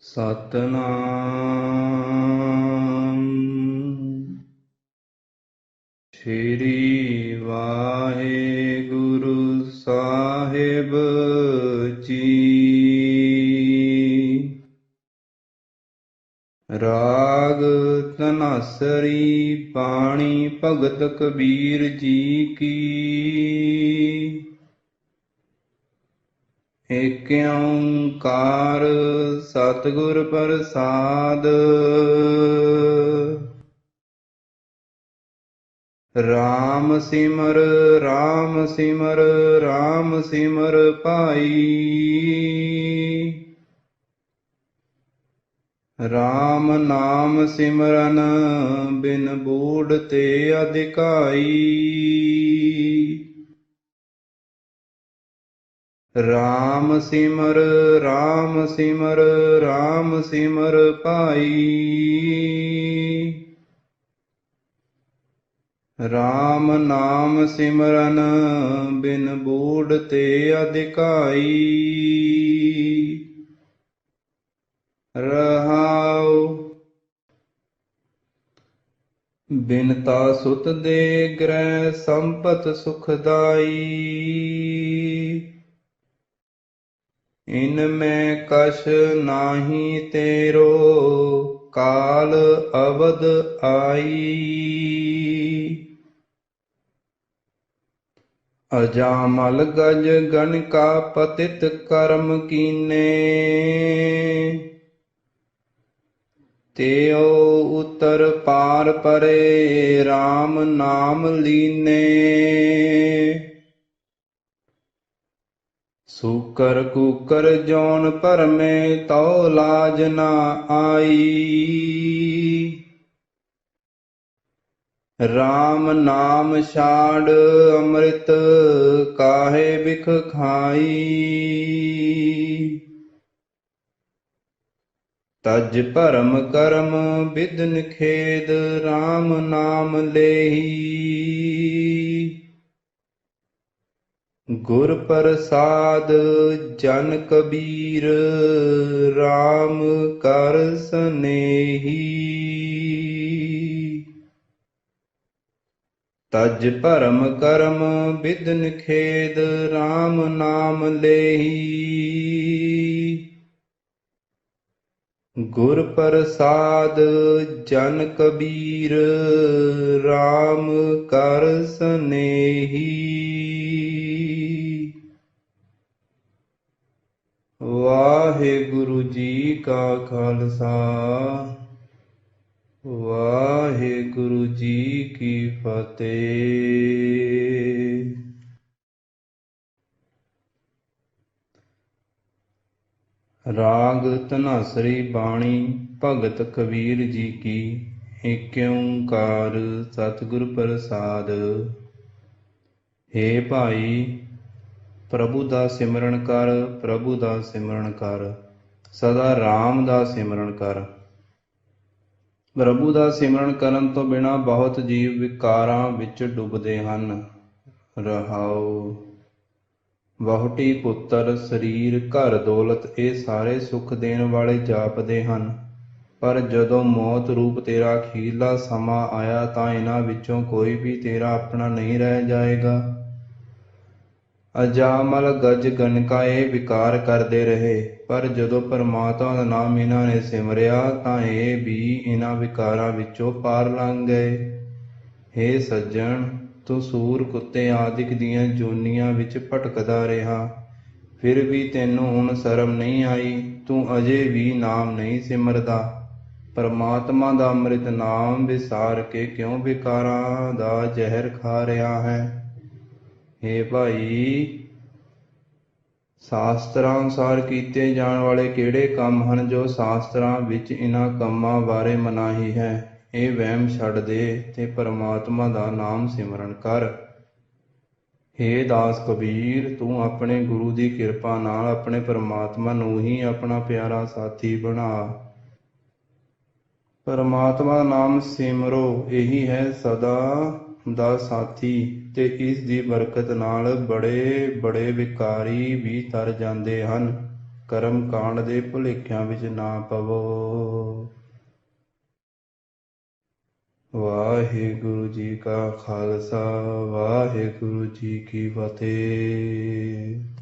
ਸਤਨਾਮ। ਸ੍ਰੀ ਵਾਹਿਗੁਰੂ ਸਾਹਿਬ ਜੀ। ਰਾਗ ਤਨਸਰੀ ਪਾਣੀ ਭਗਤ ਕਬੀਰ ਜੀ ਕੀ। ਏਕ ਓੰਕਾਰ ਸਤਿਗੁਰ ਪ੍ਰਸਾਦ। ਰਾਮ ਸਿਮਰ ਰਾਮ ਸਿਮਰ ਰਾਮ ਸਿਮਰ ਭਾਈ। ਰਾਮ ਨਾਮ ਸਿਮਰਨ ਬਿਨ ਬੂੜ ਤੇ ਅਧਿਕਾਈ। ਰਾਮ ਸਿਮਰ ਰਾਮ ਸਿਮਰ ਰਾਮ ਸਿਮਰ ਭਾਈ। ਰਾਮ ਨਾਮ ਸਿਮਰਨ ਬਿਨ ਬੂੜ ਤੇ ਅਧਿਕਾਈ। ਰਹਾਉ ਬਿਨਤਾ ਸੁਤ ਦੇ ਗ੍ਰਹਿ ਸੰਪਤ ਸੁਖਦਾਈ ਇਨ ਮੈਂ ਕਛ ਨਾਹੀ ਤੇਰੋ, ਕਾਲ ਅਵਦ ਆਈ। ਅਜਾਮਲ ਗਜ ਗਣ ਕਾ ਪਤਿਤ ਕਰਮ ਕੀਨੇ। ਤੇਓ ਉਤਰ ਪਾਰ ਪਰੇ RAM ਨਾਮ ਲੀਨੇ। ਸੂਕਰ ਕੂਕਰ ਜੋਨ ਭਰਮੇ ਤਉ ਲਾਜ ਨਾ ਆਈ। RAM ਨਾਮ ਛਾੜ ਅੰਮ੍ਰਿਤ ਕਾਹੇ ਬਿਖ ਖਾਈ। ਤਜ ਭਰਮ ਕਰਮ ਬਿਦਨ ਖੇਦ RAM ਨਾਮ ਲੇਹੀ। ਗੁਰ ਪ੍ਰਸਾਦ ਜਨ ਕਬੀਰ RAM ਕਰ ਸਨੇਹੀ। ਤਜ ਭਰਮ ਕਰਮ ਬਿਦਨ ਖੇਦ RAM ਨਾਮ ਲੇਹੀ। ਗੁਰ ਪ੍ਰਸਾਦ ਜਨ ਕਬੀਰ RAM ਕਰ ਸਨੇਹੀ। ਵਾਹਿਗੁਰੂ ਜੀ ਕਾ ਖਾਲਸਾ। ਵਾਹਿਗੁਰੂ ਜੀ ਕੀ ਫਤਿਹ। ਰਾਗ ਧਨਾਸਰੀ ਬਾਣੀ, ਭਗਤ ਕਬੀਰ ਜੀ ਕੀ। ਏਕ ਓੰਕਾਰ ਸਤਿਗੁਰ ਪ੍ਰਸਾਦ। ਹੇ ਭਾਈ ਪ੍ਰਭੂ ਦਾ ਸਿਮਰਨ ਕਰ, ਪ੍ਰਭੂ ਦਾ ਸਿਮਰਨ ਕਰ, ਸਦਾ RAM ਦਾ ਸਿਮਰਨ ਕਰ। ਪ੍ਰਭੂ ਦਾ ਸਿਮਰਨ ਕਰਨ ਤੋਂ ਬਿਨਾ ਬਹੁਤ ਜੀਵ ਵਿਕਾਰਾਂ ਵਿੱਚ ਡੁੱਬਦੇ ਹਨ। ਰਹਾਉ। ਬਹੁਟੀ ਪੁੱਤਰ, ਸਰੀਰ, ਘਰ, ਦੌਲਤ, ਇਹ ਸਾਰੇ ਸੁੱਖ ਦੇਣ ਵਾਲੇ ਜਾਪਦੇ ਹਨ। ਪਰ ਜਦੋਂ ਮੌਤ ਰੂਪ ਤੇਰਾ ਅਖੀਰਲਾ ਸਮਾਂ ਆਇਆ ਤਾਂ ਇਹਨਾਂ ਵਿੱਚੋਂ ਕੋਈ ਵੀ ਤੇਰਾ ਆਪਣਾ ਨਹੀਂ ਰਹਿ ਜਾਏਗਾ। ਅਜਾਮਲ ਗਜ ਗਨਕਾ ਵਿਕਾਰ ਕਰਦੇ ਰਹੇ, ਪਰ ਜਦੋਂ ਪਰਮਾਤਮਾ ਦਾ ਨਾਮ ਇਹਨਾਂ ਨੇ ਸਿਮਰਿਆ, ਤਾਂ ਇਹ ਵੀ ਇਹਨਾਂ ਵਿਕਾਰਾਂ ਵਿੱਚੋਂ ਪਾਰ ਲੰਘ ਗਏ। हे ਸੱਜਣ, ਤੂੰ ਸੂਰ ਕੁੱਤੇ ਆਦਿਕ ਦੀਆਂ ਜੋਨੀਆਂ ਵਿੱਚ ਭਟਕਦਾ ਰਿਹਾ। ਫਿਰ ਵੀ ਤੈਨੂੰ ਹੁਣ ਸ਼ਰਮ ਨਹੀਂ ਆਈ, ਤੂੰ ਅਜੇ ਵੀ ਨਾਮ ਨਹੀਂ ਸਿਮਰਦਾ। ਪਰਮਾਤਮਾ ਦਾ ਅੰਮ੍ਰਿਤ ਨਾਮ ਵਿਸਾਰ ਕੇ ਕਿਉਂ ਵਿਕਾਰਾਂ ਦਾ ਜ਼ਹਿਰ ਖਾ ਰਿਹਾ ਹੈ? ਹੇ ਭਾਈ, ਸ਼ਾਸਤਰਾਂ ਅਨੁਸਾਰ ਕੀਤੇ ਜਾਣ ਵਾਲੇ ਕਿਹੜੇ ਕੰਮ ਹਨ ਜੋ ਸ਼ਾਸਤਰਾਂ ਵਿੱਚ ਇਹਨਾਂ ਕੰਮਾਂ ਬਾਰੇ ਮਨਾਹੀ ਹੈ? ਇਹ ਵਹਿਮ ਛੱਡ ਦੇ ਤੇ ਪਰਮਾਤਮਾ ਦਾ ਨਾਮ ਸਿਮਰਨ ਕਰ। ਹੇ ਦਾਸ ਕਬੀਰ, ਤੂੰ ਆਪਣੇ ਗੁਰੂ ਦੀ ਕਿਰਪਾ ਨਾਲ ਆਪਣੇ ਪਰਮਾਤਮਾ ਨੂੰ ਹੀ ਆਪਣਾ ਪਿਆਰਾ ਸਾਥੀ ਬਣਾ। ਪਰਮਾਤਮਾ ਨਾਮ ਸਿਮਰੋ, ਇਹੀ ਹੈ ਸਦਾ ਦਾ ਸਾਥੀ ਤੇ ਇਸ ਦੀ ਬਰਕਤ ਨਾਲ ਬੜੇ ਬੜੇ ਵਿਕਾਰੀ ਵੀ ਤਰ ਜਾਂਦੇ ਹਨ। ਕਰਮ ਕਾਂਡ ਦੇ ਭੁਲੇਖਿਆਂ ਵਿੱਚ ਨਾ ਪਵੋ। ਵਾਹਿਗੁਰੂ ਜੀ ਕਾ ਖਾਲਸਾ, ਵਾਹਿਗੁਰੂ ਜੀ ਕੀ ਫਤਿਹ।